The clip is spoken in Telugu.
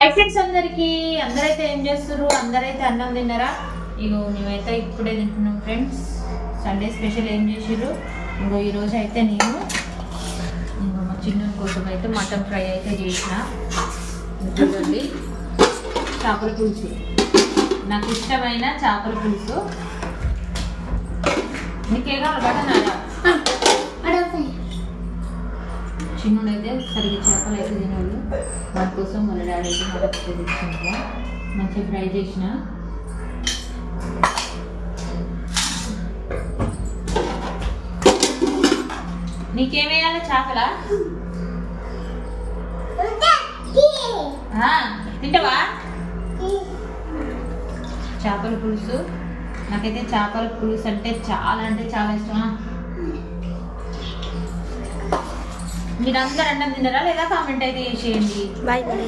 హై ఫ్రెండ్స్ అందరికి అందరైతే ఏం చేస్తారు అందరైతే అన్నం తిన్నారా? ఇగో మేమైతే ఇప్పుడే తింటున్నాం ఫ్రెండ్స్ సండే స్పెషల్ ఏం చేసారు ఇంకో ఈరోజు అయితే నేను ఇంకో మా చిన్న కోసం అయితే మటన్ ఫ్రై అయితే చేసిన. చూడండి. చేపల పులుసు. నాకు ఇష్టమైన చేపల పులుసు. నీకే కావాలి? బటన్ చిన్నుడు అయితే సరిగ్గా చేపలు అయితే తినోడు. వాటి కోసం వాళ్ళ డాడీ అయితే మనకు ఫ్రై మంచిగా ఫ్రై చేసిన. నీకేమేయాలి చేపల? తింటావా? చేపల పులుసు. నాకైతే చేపల పులుసు అంటే చాలా అంటే చాలా ఇష్టం. మీరందరూ అన్నం తిన్నారా లేదా కామెంట్ అయితే చేసేయండి బాయ్ బాయ్